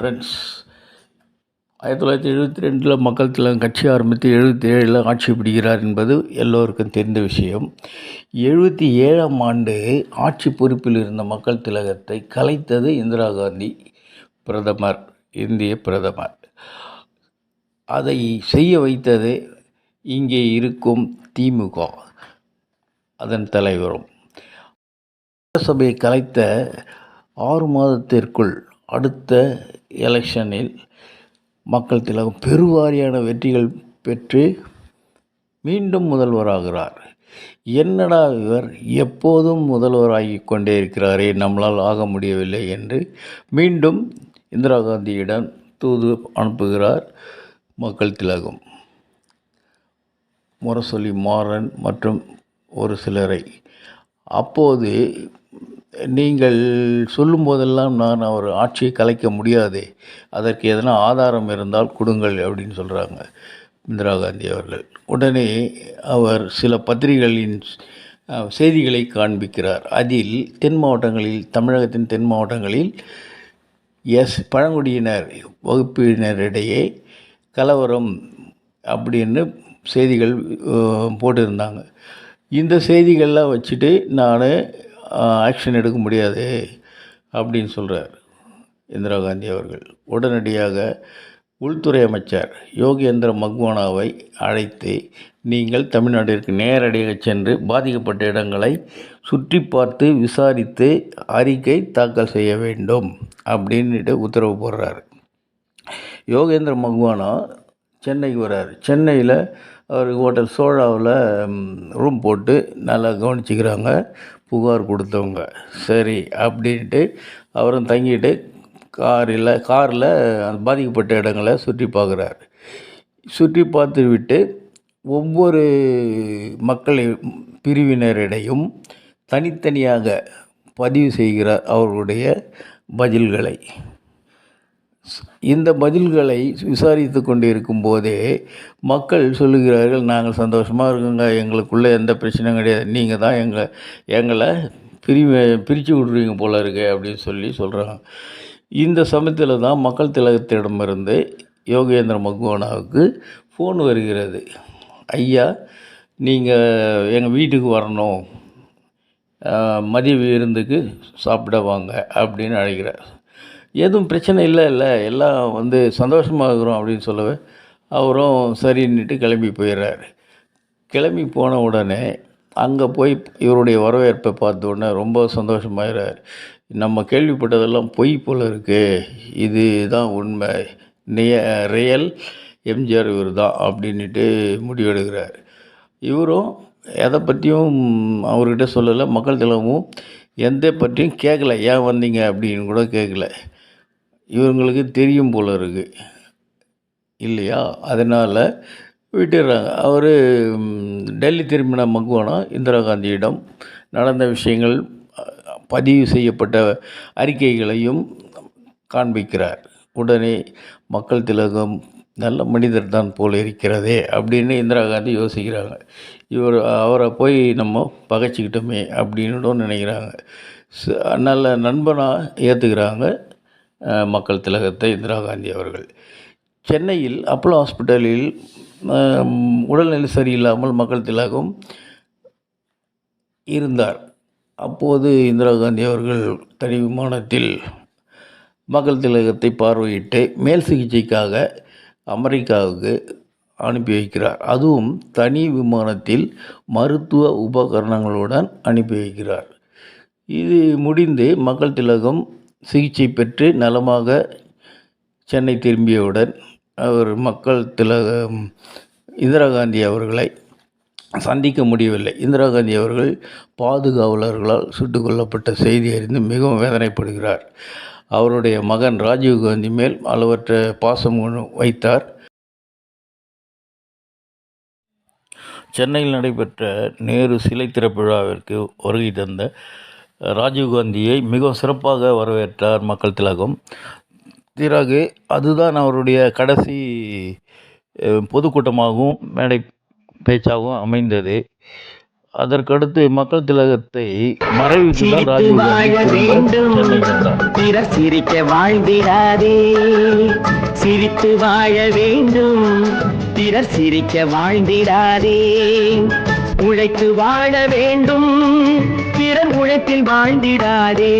Friends ஆயிரத்தி தொள்ளாயிரத்தி எழுபத்தி ரெண்டில் மக்கள் திலகம் கட்சி ஆரம்பித்து எழுபத்தி ஏழில் ஆட்சி பிடிக்கிறார் என்பது எல்லோருக்கும் தெரிந்த விஷயம். எழுபத்தி ஏழாம் ஆண்டு ஆட்சி பொறுப்பில் இருந்த மக்கள் திலகத்தை கலைத்தது இந்திரா காந்தி பிரதமர் இந்திய பிரதமர். அதை செய்ய வைத்தது இங்கே இருக்கும் திமுக அதன் தலைவரும். சபையை கலைத்த ஆறு மாதத்திற்குள் அடுத்த எலெக்ஷனில் மக்கள் திலகம் பெருவாரியான வெற்றிகள் பெற்று மீண்டும் முதல்வராகிறார். என்னடா இவர் எப்போதும் முதல்வராகி கொண்டே இருக்கிறாரே நம்மளால் ஆக முடியவில்லை என்று மீண்டும் இந்திரா காந்தியிடம் தூது அனுப்புகிறார் மக்கள் திலகம். முரசொலி மாறன் மற்றும் ஒரு சிலரை. அப்போது நீங்கள் சொல்லும் போதெல்லாம் நான் அவர் ஆட்சியை கலைக்க முடியாது. அதற்கு எதனா ஆதாரம் இருந்தால் கொடுங்கள் அப்படின்னு சொல்கிறாங்க இந்திரா காந்தி அவர்கள். உடனே அவர் சில பத்திரிகைகளின் செய்திகளை காண்பிக்கிறார். அதில் தென் மாவட்டங்களில் தமிழகத்தின் தென் மாவட்டங்களில் எஸ் பழங்குடியினர் வகுப்பினரிடையே கலவரம் அப்படின்னு செய்திகள் போட்டிருந்தாங்க. இந்த செய்திகள்லாம் வச்சுட்டு நான் ஆக்ஷன் எடுக்க முடியாது அப்படின்னு சொல்கிறார் இந்திரா காந்தி அவர்கள். உடனடியாக உள்துறை அமைச்சர் யோகேந்திர மக்வானாவை அழைத்து நீங்கள் தமிழ்நாட்டிற்கு நேரடியாக சென்று பாதிக்கப்பட்ட இடங்களை சுற்றி பார்த்து விசாரித்து அறிக்கை தாக்கல் செய்ய வேண்டும் அப்படின்னுட்டு உத்தரவு போடுறாரு. யோகேந்திர மக்வானா சென்னைக்கு வர்றார் சென்னையில் அவர் ஹோட்டல் சோழாவில் ரூம் போட்டு நல்லா கவனிச்சிக்கிறாங்க. புகார் கொடுத்தவங்க. சரி அப்படின்ட்டு அவரும் தங்கிட்டு காரில் காரில் அந்த பாதிக்கப்பட்ட இடங்களை சுற்றி பார்க்குறார். சுற்றி பார்த்து விட்டு ஒவ்வொரு மக்களை பிரிவினரிடையும் தனித்தனியாக பதிவு செய்கிறார் அவர்களுடைய பதில்களை. இந்த பதில்களை விசாரித்து கொண்டிருக்கும் போதே மக்கள் சொல்லுகிறார்கள் நாங்கள் சந்தோஷமாக இருக்கோங்க எங்களுக்குள்ளே எந்த பிரச்சனையும் கிடையாது. நீங்கள் தான் எங்கள் எங்களை பிரிவு பிரித்து விட்றீங்க போல இருக்கு அப்படின்னு சொல்லி சொல்கிறாங்க இந்த சமயத்தில் தான் மக்கள் திலகத்திடமிருந்து யோகேந்திர மக்வானாவுக்கு ஃபோன் வருகிறது. ஐயா நீங்கள் எங்கள் வீட்டுக்கு வரணும். மதிய விருந்துக்கு சாப்பிட வாங்க அப்படின்னு அழைக்கிறார். எதுவும் பிரச்சனை இல்லை இல்லை. எல்லாம் வந்து சந்தோஷமாக இருக்கிறோம் அப்படின்னு சொல்லவே அவரும் சரின்னுட்டு கிளம்பி போயிடுறாரு. கிளம்பி போன உடனே அங்கே போய் இவருடைய வரவேற்பை பார்த்த உடனே ரொம்ப சந்தோஷமாயிறார் நம்ம கேள்விப்பட்டதெல்லாம் பொய் போல் இருக்கு. இது தான் உண்மை. நிய ரியல் எம்ஜிஆர் இவர் தான் அப்படின்ட்டு முடிவெடுக்கிறார். இவரும் எதை பற்றியும் அவர்கிட்ட சொல்லலை. மக்கள் திலகமும் எந்த பற்றியும் கேட்கல ஏன் வந்தீங்க அப்படின்னு கூட கேட்கல இவங்களுக்கு தெரியும் போல இருக்கு. இல்லையா? அதனால் விட்டுடுறாங்க. அவர் டெல்லி திரும்பின மக்வானா இந்திரா காந்தியிடம் நடந்த விஷயங்கள் பதிவு செய்யப்பட்ட அறிக்கைகளையும் காண்பிக்கிறார். உடனே மக்கள் திலகம் நல்ல மனிதர் தான் போல இருக்கிறதே அப்படின்னு இந்திரா காந்தி யோசிக்கிறாங்க. இவர் அவரை போய் நம்ம பகைச்சிக்கிட்டோமே அப்படின்னு நினைக்கிறாங்க. ச- நல்ல நண்பனாக ஏற்றுக்கிறாங்க மக்கள் திலகத்தை இந்திரா காந்தி அவர்கள். சென்னையில் அப்போலோ ஹாஸ்பிட்டலில் உடல்நிலை சரியில்லாமல் மக்கள் திலகம் இருந்தார். அப்போது இந்திரா காந்தி அவர்கள் தனி விமானத்தில் மக்கள் திலகத்தை பார்வையிட்டு மேல் சிகிச்சைக்காக அமெரிக்காவுக்கு அனுப்பி வைக்கிறார். அதுவும் தனி விமானத்தில் மருத்துவ உபகரணங்களுடன் அனுப்பி வைக்கிறார். இது முடிந்து மக்கள் திலகம் சிகிச்சை பெற்று நலமாக சென்னை திரும்பியவுடன் அவர் மக்கள் திலக இந்திரா காந்தி அவர்களை சந்திக்க முடியவில்லை. இந்திரா காந்தி அவர்கள் பாதுகாவலர்களால் சுட்டுக் கொல்லப்பட்ட செய்தி அறிந்து மிகவும் வேதனைப்படுகிறார். அவருடைய மகன் ராஜீவ் காந்தி மேல் அளவற்ற பாசம் வைத்தார். சென்னையில் நடைபெற்ற நேரு சிலை திறப்பு விழாவிற்கு வருகை தந்த ராஜீவ் காந்தியை மிகவும் சிறப்பாக வரவேற்றார் மக்கள் திலகம். பிறகு அதுதான் அவருடைய கடைசி பொதுக்கூட்டமாகவும் மேடை பேச்சாகவும் அமைந்தது. அதற்கடுத்து மக்கள் திலகத்தை சென்றார் பிறர் சிரிக்க வாழ்ந்திடாதே. சிரித்து வாழ வேண்டும். பிறர் சிரிக்க வாழ்ந்திடாதே. உழைத்து வாழ வேண்டும். உலகத்தில் வாழ்ந்திடாதே.